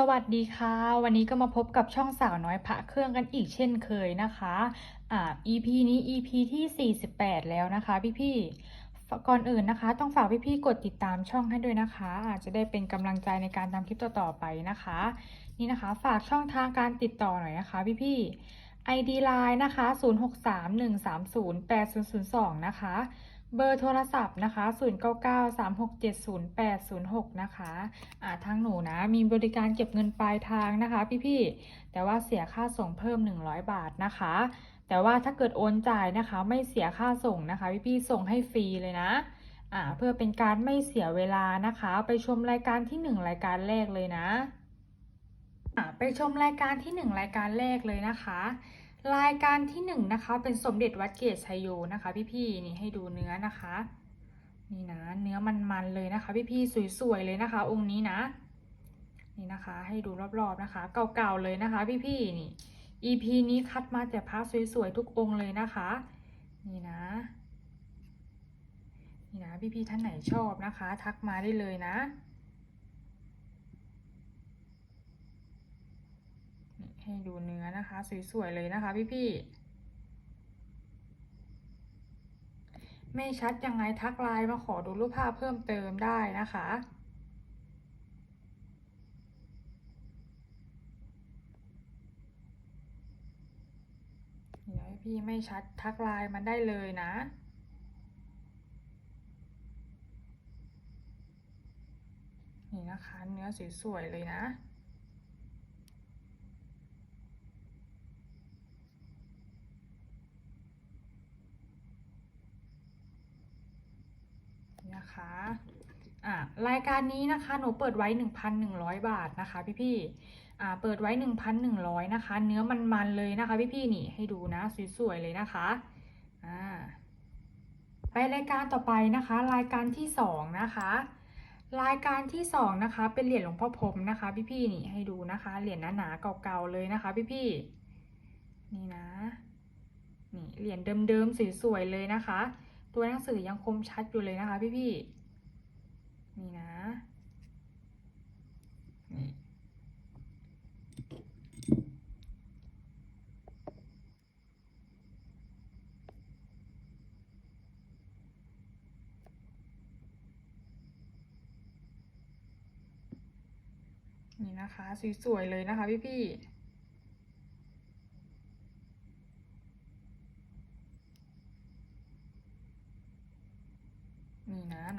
สวัสดีค่ะ วันนี้ก็มาพบกับช่องสาวน้อยพระเครื่องกันอีกเช่นเคยนะคะอ่า EP นี้ EP ที่ 48 แล้วนะคะ พี่ๆฝก่อนอื่นนะคะ ต้องฝากพี่ๆกดติดตามช่องให้ด้วยนะคะอาจจะได้เป็นกำลังใจในการทำคลิปต่อๆไปนะคะ นี่นะคะฝากช่องทางการติดต่อหน่อยนะคะ พี่ๆ ID Line นะคะ 0631308002 นะคะ เบอร์โทรศัพท์นะคะ 0993670806 นะคะอ่าทางหนูนะ มีบริการเก็บเงินปลายทางนะคะพี่ๆ แต่ว่าเสียค่าส่งเพิ่ม 100 บาทนะคะ แต่ว่าถ้าเกิดโอนจ่ายนะคะ ไม่เสียค่าส่งนะคะ พี่ๆ ส่งให้ฟรีเลยนะอ่าเพื่อเป็นการไม่เสียเวลานะคะ ไปชมรายการที่ 1 รายการแรกเลยนะอ่าไปชมรายการที่ 1 รายการแรกเลยนะคะ รายการที่1นงนะคะเป็นสมเด็จวัดเกศชัยโยนะคะ พี่ๆนี่ให้ดูเนื้อนะคะนี่นะเนื้อมันๆเลยนะคะพี่ๆสวยๆเลยนะคะ องค์นี้นะ นี่นะคะให้ดูรอบๆนะคะ เก่าๆเลยนะคะ พี่ๆนี่ EP นี้คัดมาแต่พระสวยๆทุกองค์เลยนะคะ นี่นะนี่นะพี่ๆท่านไหนชอบนะคะ ทักมาได้เลยนะ นี่ ให้ดูเนื้อนะคะ สวย ๆ เลยนะคะ พี่ๆ ไม่ชัดยังไงทักไลน์มาขอดูรูปภาพเพิ่มเติมได้นะคะนี่นะพี่ไม่ชัดทักไลน์มันได้เลยนะนี่นะคะ เนื้อสวยๆเลยนะ นะคะอ่ารายการนี้นะคะหนูเปิดไว้ 1,100 บาทนะคะพี่ๆอ่าเปิดไว้ 1,100 นะคะ เนื้อมันๆเลยนะคะพี่ๆนี่ให้ดูนะสวยๆเลยนะคะอ่าไปรายการต่อไปนะคะ รายการที่สองนะคะ รายการที่สองนะคะ เป็นเหรียญหลวงพ่อพรมนะคะ พี่ๆนี่ให้ดูนะคะเหรียญหนาๆเก่าๆเลยนะคะพี่ๆนี่นะนี่เหรียญเดิมๆสวยๆเลยนะคะ ตัวหนังสือยังคมชัดอยู่เลยนะคะพี่พี่ๆนี่นะนี่นี่นะคะสวยๆเลยนะคะพี่พี่ๆ นี่นะห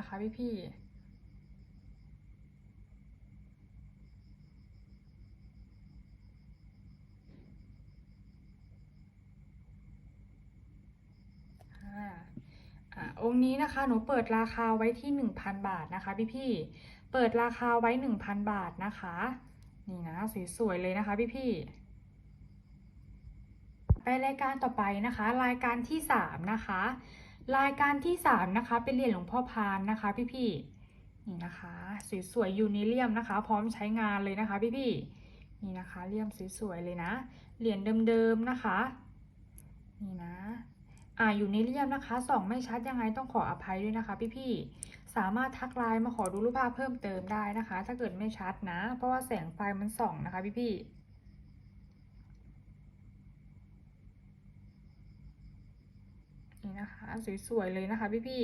นะคะพี่พี่อ่าอ่าองค์นี้นะคะหนูเปิดราคาไว้ที่ 1,000 บาทนะคะพี่พี่เปิดราคาไว้ 1,000 บาทนะคะ นี่นะสวยๆเลยนะคะพี่พี่ไปรายการต่อไปนะคะ รายการที่ 3 นะคะ รายการที่สามนะคะ เป็นเหรียญหลวงพ่อพานนะคะ พี่ๆนี่นะคะสวยๆยูนิเลียมนะคะ พร้อมใช้งานเลยนะคะ พี่ๆนี่นะคะเลี่ยมสวยๆเลยนะเหรียญเดิมๆนะคะนี่นะอ่ายูนิเลียมนะคะส่องไม่ชัดยังไงต้องขออภัยด้วยนะคะ พี่ๆสามารถทักไลน์มาขอดูรูปภาพเพิ่มเติมได้นะคะ ถ้าเกิดไม่ชัดนะ เพราะว่าแสงไฟมันส่องนะคะ พี่ๆ นี่นะคะสวยๆเลยนะคะพี่พี่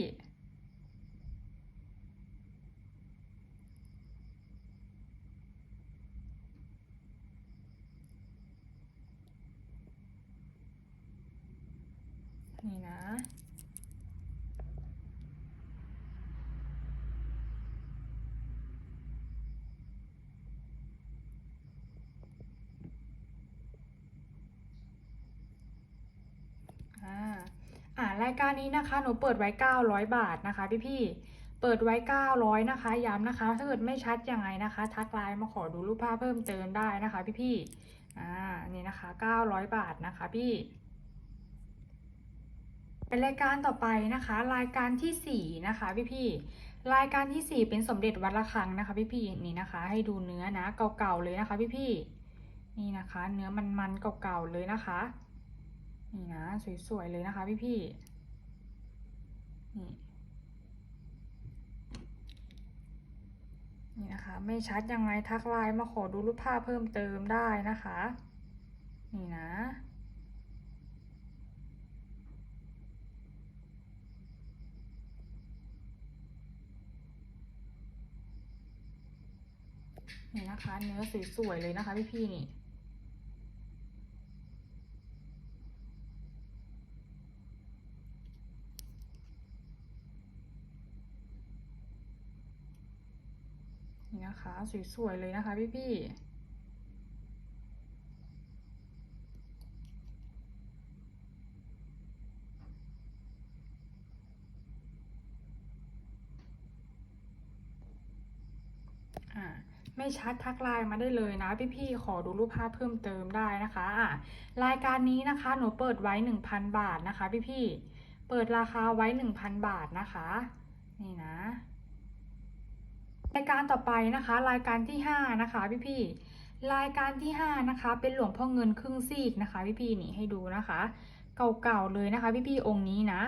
นี่นะ อ่า อ่า รายการนี้นะคะหนูเปิดไว้ 900 บาทนะคะพี่พี่เปิดไว้ 900 นะคะ ย้ำนะคะ ถ้าเกิดไม่ชัดยังไงนะคะ ทักไลน์มาขอดูรูปภาพเพิ่มเติมได้นะคะ พี่พี่อ่า นี่นะคะ 900 บาทนะคะพี่ เป็นรายการต่อไปนะคะ รายการที่ 4 นะคะพี่พี่รายการที่ 4 เป็นสมเด็จวัดระฆังนะคะ พี่พี่นี่นะคะ ให้ดูเนื้อนะ เก่าๆเลยนะคะ พี่พี่นี่นะคะ เนื้อมันๆเก่าๆเลยนะคะ นี่นะ สวยๆเลยนะคะ พี่พี่ นี่นะคะ ไม่ชัดยังไงทักไลน์มาขอดูรูปภาพเพิ่มเติมได้นะคะ นี่นะนี่นะคะ เนื้อสวยๆเลยนะคะพี่ๆนี่ นี่นะคะ สวยๆเลยนะคะพี่ๆไม่ชัดทักไลน์มาได้เลยนะพี่ๆขอดูรูปภาพเพิ่มเติมได้นะคะอ่ารายการนี้นะคะหนูเปิดไว้ 1,000 บาทนะคะพี่ๆเปิดราคาไว้ 1,000 บาทนะคะ นี่นะ รายการต่อไปนะคะ รายการที่ 5 นะคะพี่ๆรายการที่ 5 นะคะ เป็นหลวงพ่อเงินครึ่งซีกนะคะพี่ๆนี่ให้ดูนะคะ เก่าๆเลยนะคะ พี่ๆองค์นี้นะ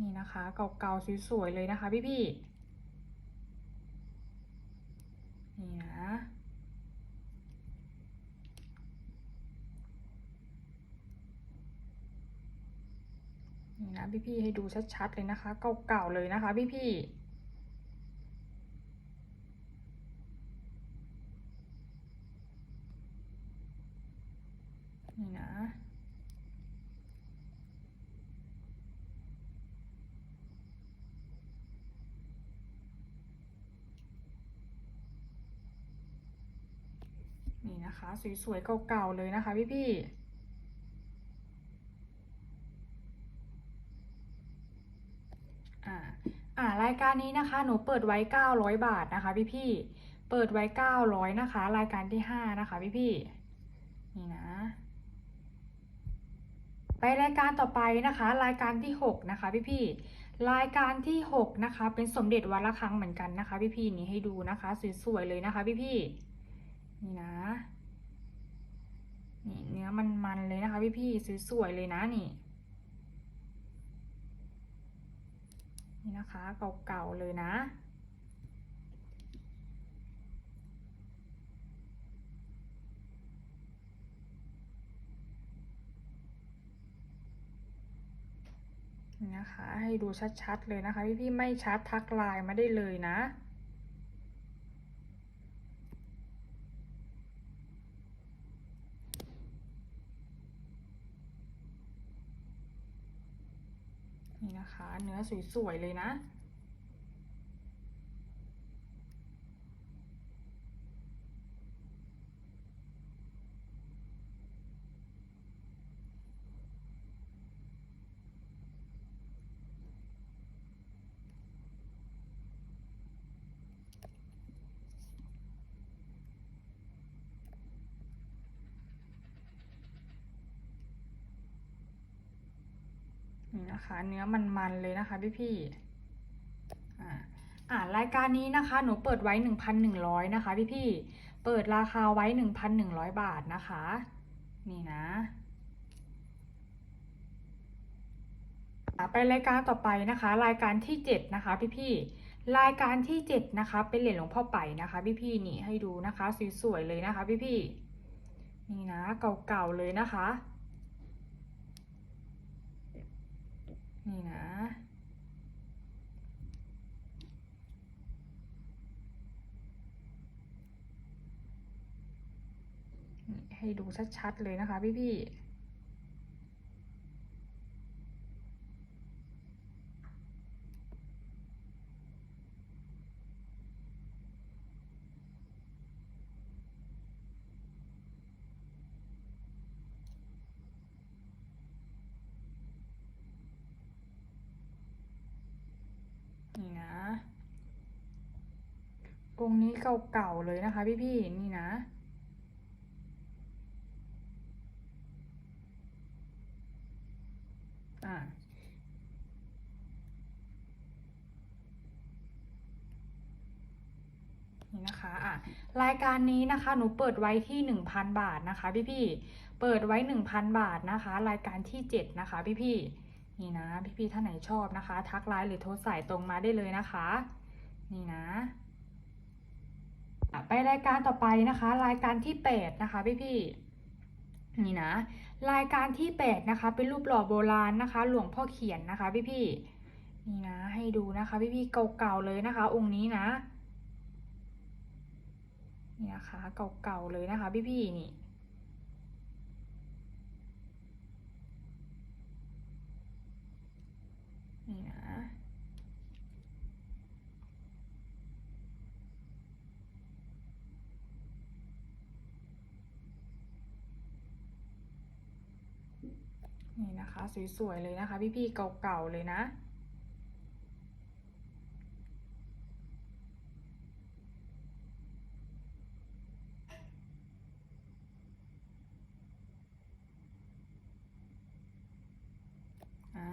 นี่นะคะเก่าๆสวยๆเลยนะคะ พี่ๆนี่นะนี่นะพี่ๆให้ดูชัดๆเลยนะคะ เก่าๆเลยนะคะ พี่ๆ นี่นะ นี่นะคะ สวยๆเก่าๆเลยนะคะพี่ๆอ่าอ่ารายการนี้นะคะหนูเปิดไว้ 900 บาทนะคะพี่ๆเปิดไว้ 900 นะคะ รายการที่ 5 นะคะพี่ๆนี่นะ ไปรายการต่อไปนะคะ รายการที่ 6 นะคะพี่ๆรายการที่6นะคะ เป็นสมเด็จวัดระฆังเหมือนกันนะคะ พี่ๆนี่ให้ดูนะคะสวยๆเลยนะคะ พี่ๆนี่นะนี่เนื้อมันๆเลยนะคะ พี่พี่ๆสวยๆเลยนะนี่นี่นะคะเก่าๆเลยนะ นะคะ ให้ดูชัดๆเลยนะคะพี่พี่ๆไม่ชัดทักไลน์มาได้เลยนะนี่นะคะ เนื้อสวยๆเลยนะ เนื้อมันๆเลยนะคะพี่ๆอ่าอ่ารายการนี้นะคะ หนูเปิดไว้ 1,100 นะคะพี่ๆเปิดราคาไว้ 1,100 บาทนะคะ นี่นะไปรายการต่อไปนะคะ รายการที่ 7 นะคะพี่ๆรายการที่ 7 นะคะ เป็นเหรียญหลวงพ่อไปนะคะพี่ๆนี่ให้ดูนะคะสวยๆเลยนะคะพี่ๆนี่นะเก่าๆเลยนะคะ นี่นะ ให้ดูชัดๆเลยนะคะพี่ๆ นี่นะ องค์นี้เก่าๆเลยนะคะ พี่ๆนี่นะอ่านี่นะคะอะรายการนี้นะคะหนูเปิดไว้ที่หนึ่งพันบาทนะคะ พี่ๆเปิดไว้หนึ่งพันบาทนะคะ รายการที่เจ็ดนะคะ พี่ๆนี่นะ พี่ๆท่านไหนชอบนะคะ ทักไลน์หรือโทรสายตรงมาได้เลยนะคะ นี่นะ ไปรายการต่อไปนะคะ รายการที่แปดนะคะพี่พี่นี่นะ รายการที่แปดนะคะ เป็นรูปหล่อโบราณนะคะ หลวงพ่อเขียนนะคะพี่พี่นี่นะ ให้ดูนะคะพี่พี่เก่าๆเลยนะคะ องค์นี้นะนี่นะคะเก่าๆเลยนะคะพี่พี่นี่นะ นี่นะคะสวยๆเลยนะคะ พี่ๆเก่าๆเลยนะ อ่า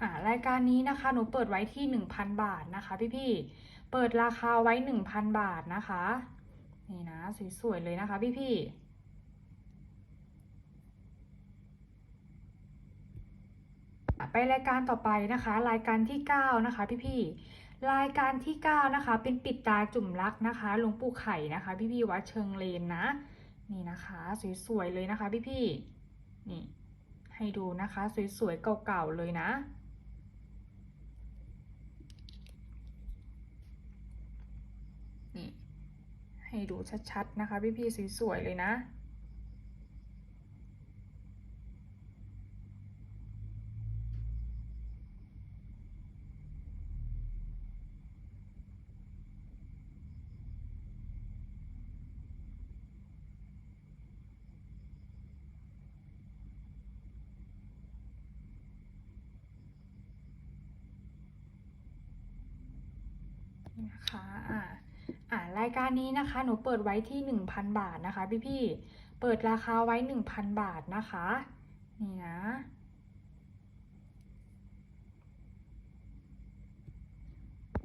อ่ารายการนี้นะคะหนูเปิดไว้ที่ 1,000 บาทนะคะ พี่ๆ เปิดราคาไว้ 1,000 บาทนะคะ นี่นะสวยๆเลยนะคะ พี่ๆอ่ไปรายการต่อไปนะคะ รายการที่ 9 นะคะ พี่ๆรายการที่ 9 นะคะ เป็นปิดตาจุ่มรักนะคะหลวงปู่ไข่นะคะ พี่ๆวัดเชิงเลนนะ นี่นะคะสวยๆเลยนะคะ พี่ๆนี่ให้ดูนะคะ สวยๆเก่าๆเลยนะ นี่ ให้ดูชัดๆนะคะ พี่ๆสวยๆเลยนะ นะคะอ่า อ่ารายการนี้นะคะ หนูเปิดไว้ที่ 1,000 บาทนะคะ พี่ๆ เปิดราคาไว้ 1,000 บาทนะคะ นี่นะ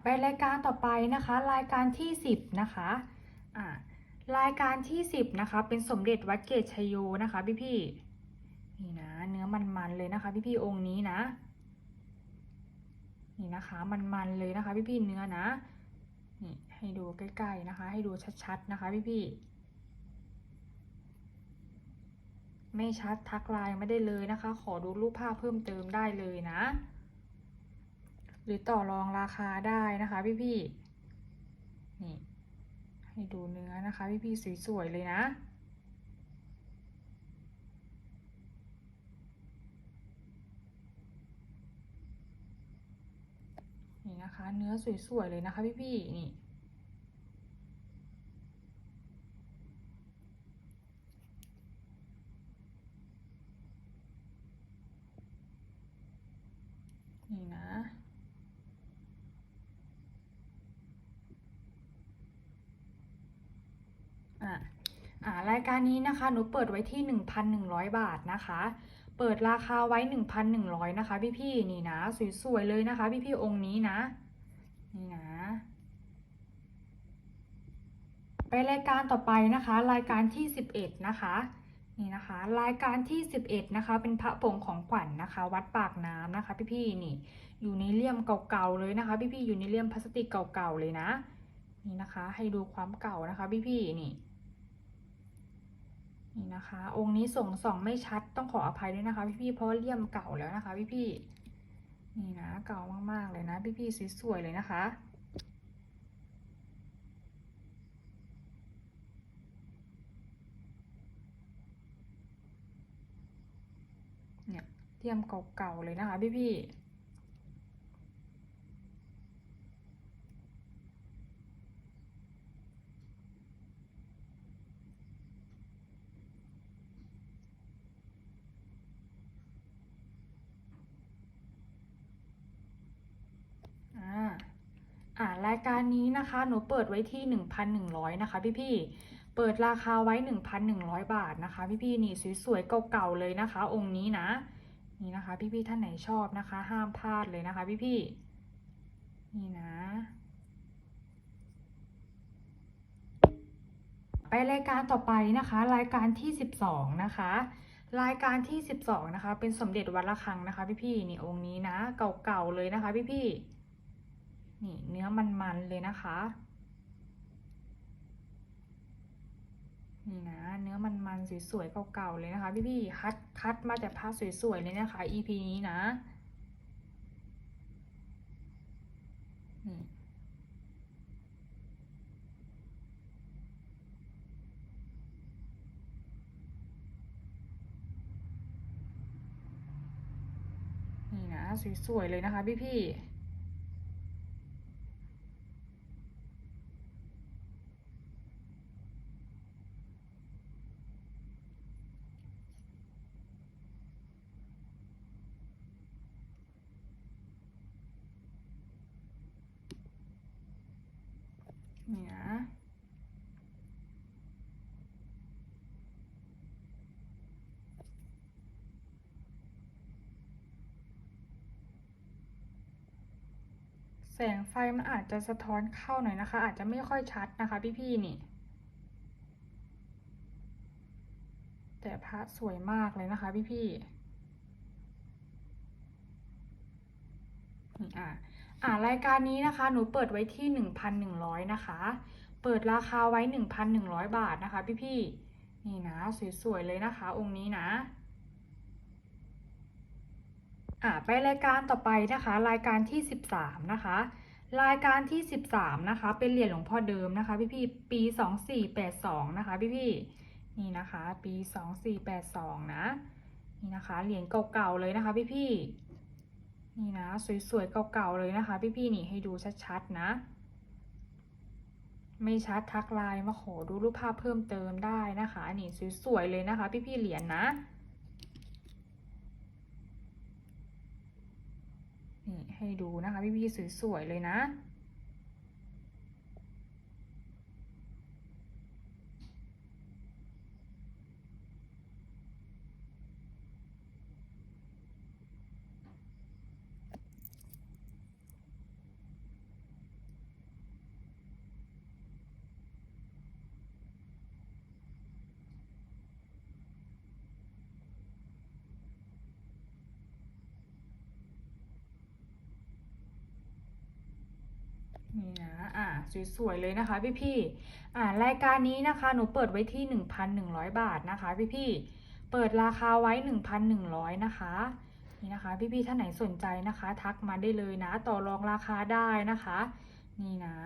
ไปรายการต่อไปนะคะ รายการที่ 10 นะคะอ่ารายการที่ 10 นะคะ เป็นสมเด็จวัดเกตชยโยนะคะ พี่ๆ นี่นะ เนื้อมันๆเลยนะคะ พี่ๆ องค์นี้นะ นี่นะคะ มันๆเลยนะคะ พี่ๆ เนื้อนะ ให้ดูใกล้ๆนะคะ ให้ดูชัดๆนะคะพี่ๆไม่ชัดทักไลน์ไม่ได้เลยนะคะ ขอดูรูปภาพเพิ่มเติมได้เลยนะ หรือต่อรองราคาได้นะคะพี่ๆนี่ให้ดูเนื้อนะคะพี่ๆสวยๆเลยนะนี่นะคะ เนื้อสวยๆเลยนะคะพี่ๆนี่ นี่นะ อะอ่ารายการนี้นะคะหนูเปิดไว้ที่ 1,100 บาทนะคะ เปิดราคาไว้ 1,100 นะคะ พี่ๆนี่นะ สวยๆเลยนะคะ พี่ๆองค์นี้นะ นี่นะ ไปรายการต่อไปนะคะ รายการที่ 11 นะคะ นี่นะคะ รายการที่ 11 นะคะ เป็นพระผงของขวัญนนะคะ วัดปากน้ำนะคะ พี่ๆนี่ อยู่ในเลี่ยมเก่าๆเลยนะคะ พี่ๆอยู่ในเลี่ยมพลาสติกเก่าๆเลยนะ นี่นะคะ ให้ดูความเก่านะคะ พี่ๆนี่นี่นะคะ องค์นี้ส่งส่องไม่ชัดต้องขออภัยด้วยนะคะ พี่ๆเพราะเลี่ยมเก่าแล้วนะคะ พี่ๆนี่นะเก่ามากๆเลยนะ พี่ๆสวยๆเลยนะคะ เนี่ยเลี่ยมเก่าๆเลยนะคะพี่ๆอ่าอ่ารายการนี้นะคะ หนูเปิดไว้ที่ 1,100 นะคะ พี่ๆเปิดราคาไว้ 1,100 บาทนะคะ พี่ๆนี่สวยๆเก่าๆเลยนะคะ องค์นี้นะ นี่นะคะ พี่ๆท่านไหนชอบนะคะ ห้ามพลาดเลยนะคะพี่ๆนี่นะ ไปรายการต่อไปนะคะ รายการที่ 12 นะคะ รายการที่ 12 นะคะ เป็นสมเด็จวัดระฆังนะคะพี่ๆนี่องค์นี้นะ เก่าๆเลยนะคะพี่ๆนี่เนื้อมันๆเลยนะคะ นี่นะเนื้อมันๆสวยๆเก่าๆเลยนะคะพี่ๆคัดคัดมาแต่ผ้าสวยๆเลยนะคะ EP นี้นะนี่นี่นะสวยๆเลยนะคะพี่พี่นี่นะแสง ไฟมันอาจจะสะท้อนเข้าหน่อยนะคะ อาจจะไม่ค่อยชัดนะคะ พี่พี่นี่ แต่พระสวยมากเลยนะคะ พี่พี่นี่อะอ่ารายการนี้นะคะ หนูเปิดไว้ที่หนึ่งพันหนึ่งร้อยนะคะ เปิดราคาไว้หนึ่งพันหนึ่งร้อยบาทนะคะ พี่พี่นี่นะสวยๆเลยนะคะ องค์นี้นะอ่าไปรายการต่อไปนะคะ รายการที่ 13 นะคะ รายการที่ 13 นะคะ เป็นเหรียญหลวงพ่อเดิมนะคะ พี่พี่ๆปี 2482 นะคะพี่พี่ๆนี่นะคะ ปี 2482 นะนี่นะคะเหรียญเก่าๆเลยนะคะ พี่พี่ๆนี่นะสวยๆเก่าๆเลยนะคะพี่พี่ๆนี่ให้ดูชัดๆนะ ไม่ชัดทักไลน์มาขอดูรูปภาพเพิ่มเติมได้นะคะนี่สวยๆเลยนะคะ พี่พี่ๆเหรียญนะ นี่ให้ดูนะคะพี่พี่ๆสวยๆเลยนะ นี่นะ อ่า สวยๆเลยนะคะพี่ๆอ่า รายการนี้นะคะ หนูเปิดไว้ที่ 1,100 บาทนะคะพี่ๆเปิดราคาไว้ 1,100 นะคะ นี่นะคะ พี่ๆท่านไหนสนใจนะคะ ทักมาได้เลยนะ ต่อรองราคาได้นะคะ นี่นะ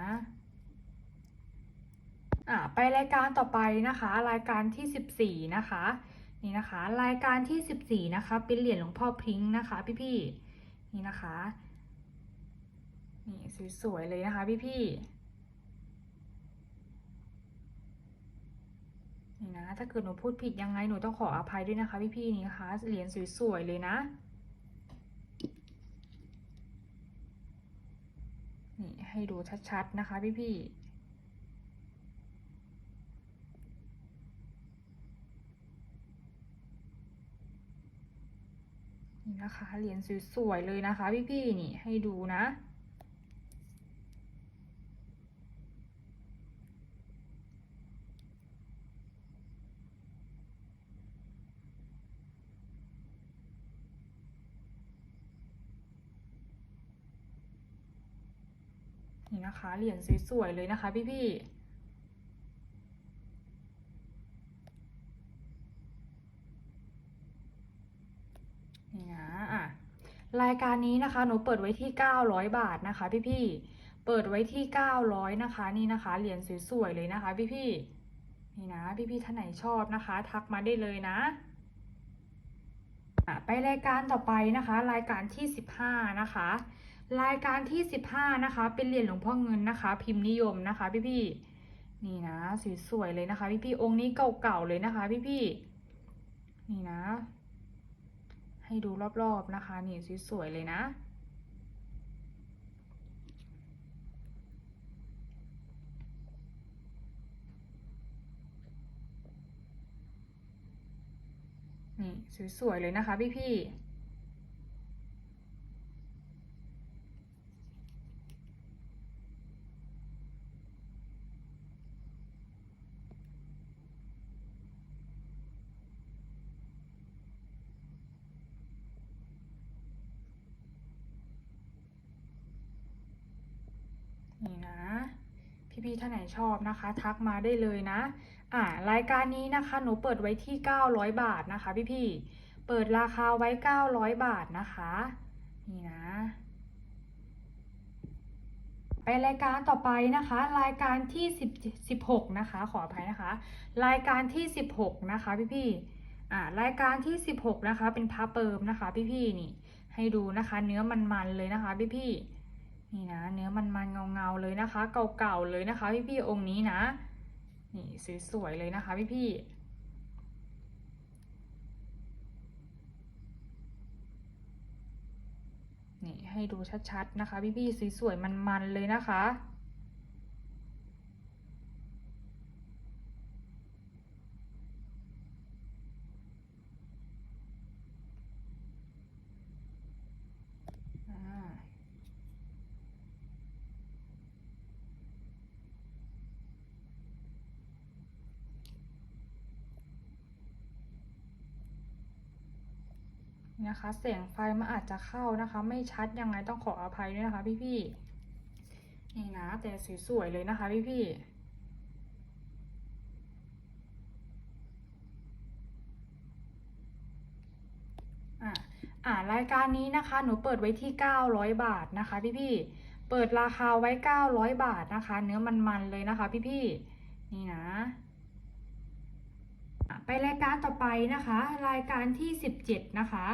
อ่า ไปรายการต่อไปนะคะ รายการที่ 14 นะคะ นี่นะคะ รายการที่ 14 นะคะ เป็นเหรียญหลวงพ่อพริ้งนะคะ พี่ๆนี่นะคะ นี่สวยๆเลยนะคะพี่พี่ๆนี่นะถ้าเกิดหนูพูดผิดยังไงหนูต้องขออภัยด้วยนะคะพี่พี่ๆนี่นะคะเหรียญสวยๆเลยนะนี่ให้ดูชัดๆนะคะพี่พี่ๆนี่นะคะเหรียญสวยๆเลยนะคะพี่พี่ๆนี่ให้ดูนะ นี่นะคะ เหรียญสวยๆเลยนะคะพี่ๆนี่นะอะรายการนี้นะคะหนูเปิดไว้ที่ 900 บาทนะคะพี่ๆเปิดไว้ที่ 900นะคะนี่นะคะเหรียญสวยๆเลยนะคะพี่ๆนี่นะพี่ๆท่านไหนชอบนะคะ ทักมาได้เลยนะอะไปรายการต่อไปนะคะ รายการที่ 15 นะคะ รายการที่ 15 นะคะ เป็นเหรียญหลวงพ่อเงินนะคะ พิมพ์นิยมนะคะ พี่ๆนี่นะสวยๆเลยนะคะ พี่ๆองค์นี้เก่าๆเลยนะคะ พี่ๆนี่นะ ให้ดูรอบๆนะคะ นี่สวยๆเลยนะนี่สวยๆเลยนะคะพี่ๆ นี่นะ พี่ๆ ท่านไหนชอบนะคะ ทักมาได้เลยนะ อ่ารายการนี้นะคะหนูเปิดไว้ที่ 900 บาทนะคะ พี่ๆเปิดราคาไว้ 900 บาทนะคะ นี่นะไปรายการต่อไปนะคะ รายการที่10 16นะคะ ขออภัยนะคะ รายการที่ 16 นะคะ พี่ๆอ่ารายการที่ 16 นะคะ เป็นพระเปิมนะคะ พี่ๆนี่ ให้ดูนะคะ เนื้อมันๆเลยนะคะ พี่ๆ นี่นะ เนื้อมันๆเงาๆเลยนะคะ เก่าๆเลยนะคะ พี่ๆองค์นี้นะ นี่สวยๆเลยนะคะ พี่ๆนี่ให้ดูชัดๆนะคะ พี่ๆสวยๆมันๆเลยนะคะ อ่า นะคะ เสียงไฟมันอาจจะเข้านะคะ ไม่ชัดยังไงต้องขออภัยด้วยนะคะ พี่ๆนี่นะแต่สวยๆเลยนะคะ พี่ๆอ่อ่ารายการนี้นะคะ หนูเปิดไว้ที่ 900 บาทนะคะ พี่ๆ เปิดราคาไว้ 900 บาทนะคะ เนื้อมันๆเลยนะคะพี่ๆ นี่นะ ไปรายการต่อไปนะคะ รายการที่ 17 นะคะ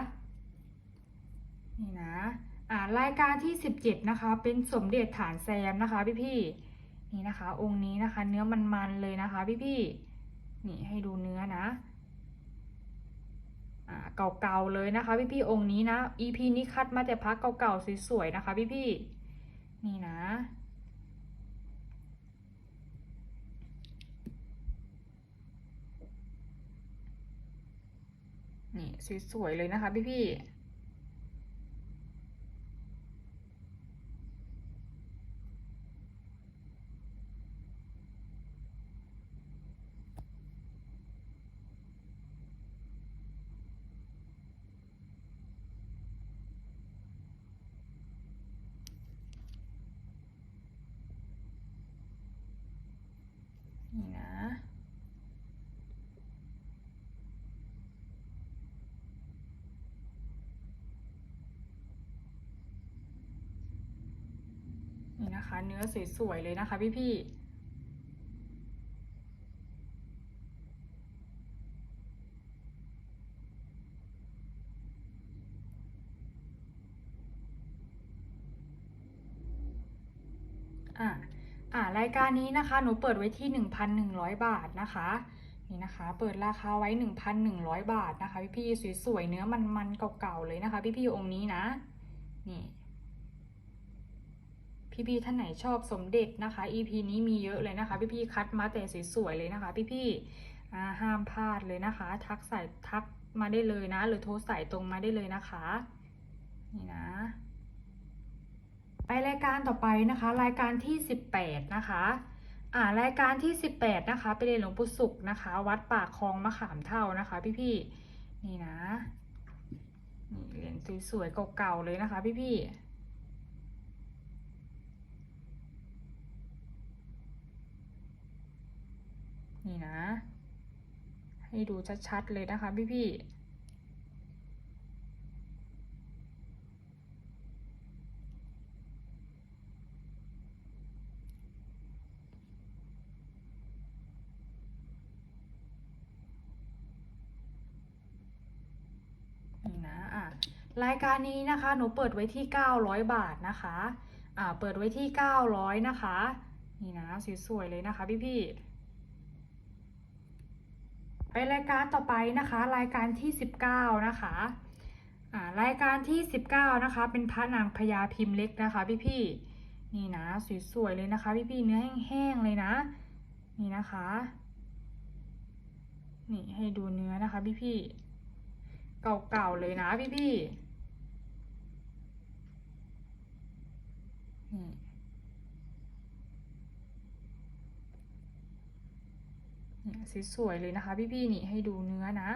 นี่นะอ่ารายการที่ 17 นะคะ เป็นสมเด็จฐานแซมนะคะพี่ๆนี่นะคะ องค์นี้นะคะ เนื้อมันๆเลยนะคะพี่ๆนี่ให้ดูเนื้อนะอ่าเก่าๆเลยนะคะพี่ๆองค์นี้นะ EP นี้คัดมาแต่พักเก่าๆสวยๆนะคะพี่ๆนี่นะ นี่สวยๆเลยนะคะพี่ๆ นี่นะ นี่นะคะ เนื้อสวยๆเลยนะคะพี่ๆอะ อ่ายการนี้นะคะ หนูเปิดไว้ที่ 1,100 บาทนะคะ นี่นะคะ เปิดราคาไว้ 1,100 บาทนะคะ พี่ๆสวยๆเนื้อมันๆเก่าๆเลยนะคะ พี่ๆองค์นี้นะ นี่พี่ๆท่านไหนชอบสมเด็จนะคะ EP นี้มีเยอะเลยนะคะ พี่ๆคัดมาแต่สวยๆเลยนะคะ พี่ๆอ่ห้ามพลาดเลยนะคะ ทักใส่ทักมาได้เลยนะ หรือโทรใส่ตรงมาได้เลยนะคะ นี่นะ ไปรายการต่อไปนะคะ รายการที่ 18 นะคะอ่ารายการที่ 18 นะคะไปเรียนหลวงปู่ศุกร์นะคะ วัดปากคลองมะขามเท่านะคะ พี่ๆนี่นะนี่เหรียญสวยๆเก่าๆเลยนะคะ พี่ๆนี่นะ ให้ดูชัดๆเลยนะคะพี่ๆ นี่นะอะ รายการนี้นะคะ หนูเปิดไว้ที่ 900 บาทนะคะ อ่า เปิดไว้ที่ 900 นะคะ นี่นะ สวยๆเลยนะคะพี่ๆไปรายการต่อไปนะคะ รายการที่ 19 นะคะ อ่า รายการที่ 19 นะคะ เป็นพระนางพญาพิมพ์เล็กนะคะพี่ๆนี่นะ สวยๆเลยนะคะพี่ๆเนื้อแห้งๆเลยนะ นี่นะคะ นี่ให้ดูเนื้อนะคะพี่ๆเก่าๆเลยนะพี่พี่ นี่นี่สวยเลยนะคะ พี่ๆนี่ให้ดูเนื้อนะ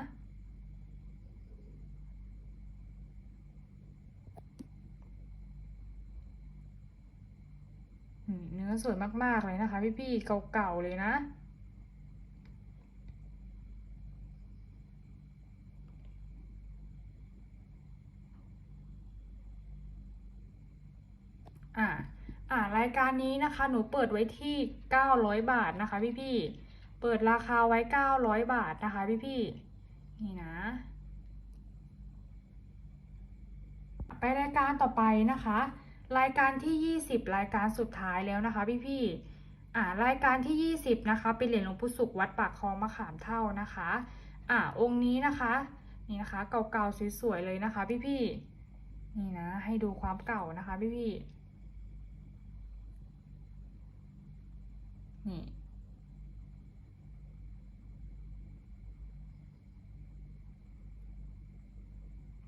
เนื้อสวยมากๆเลยนะคะ พี่ๆเก่าๆเลยนะ อ่า อ่ารายการนี้นะคะ หนูเปิดไว้ที่ 900 บาทนะคะพี่ๆเปิดราคาไว้ 900 บาทนะคะพี่ๆนี่นะ ไปรายการต่อไปนะคะ รายการที่ 20 รายการสุดท้ายแล้วนะคะพี่ๆอ่ารายการที่ 20 นะคะ เป็นเหรียญหลวงปู่ศุกร์วัดปากคลองมะขามเท่านะคะ อ่าองค์นี้นะคะ นี่นะคะ เก่าๆสวยๆเลยนะคะ พี่ๆนี่นะ ให้ดูความเก่านะคะ พี่ๆ นี่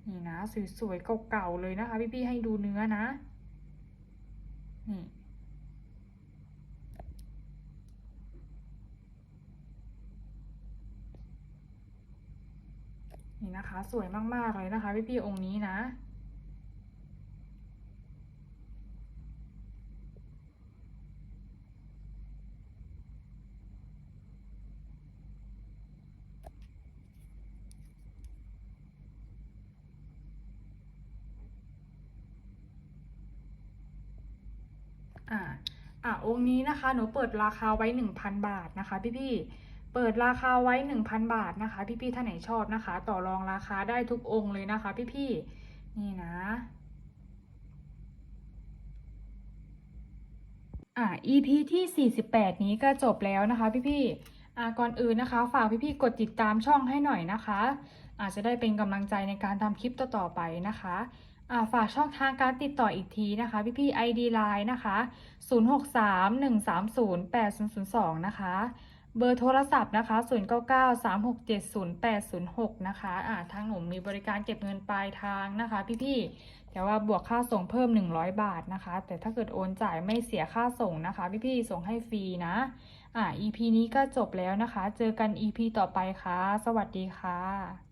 นี่นะสวยๆเก่าๆเลยนะคะ พี่ๆให้ดูเนื้อนะ นี่นี่นะคะ สวยมากๆเลยนะคะ พี่ๆองค์นี้นะ อ่า อ่าองค์นี้นะคะหนูเปิดราคาไว้ 1,000 บาทนะคะ พี่ๆเปิดราคาไว้ 1,000 บาทนะคะ พี่ๆท่านไหนชอบนะคะ ต่อรองราคาได้ทุกองค์เลยนะคะ พี่ๆนี่นะอ่า EP ที่ 48 นี้ก็จบแล้วนะคะพี่ๆอ่าก่อนอื่นนะคะ ฝากพี่ๆกดติดตามช่องให้หน่อยนะคะ อาจจะได้เป็นกำลังใจในการทำคลิปต่อๆไปนะคะ ฝากช่องทางการติดต่ออีกทีนะคะพี่พี่ ID Line นะคะ 0631308002 นะคะ เบอร์โทรศัพท์นะคะ 0993670806 นะคะอ่าทางหนูมีบริการเก็บเงินปลายทางนะคะ พี่พี่ๆแต่ว่าบวกค่าส่งเพิ่ม 100 บาทนะคะ แต่ถ้าเกิดโอนจ่ายไม่เสียค่าส่งนะคะ พี่พี่ๆส่งให้ฟรีนะอ่า EP นี้ก็จบแล้วนะคะ เจอกัน EP ต่อไปค่ะ สวัสดีค่ะ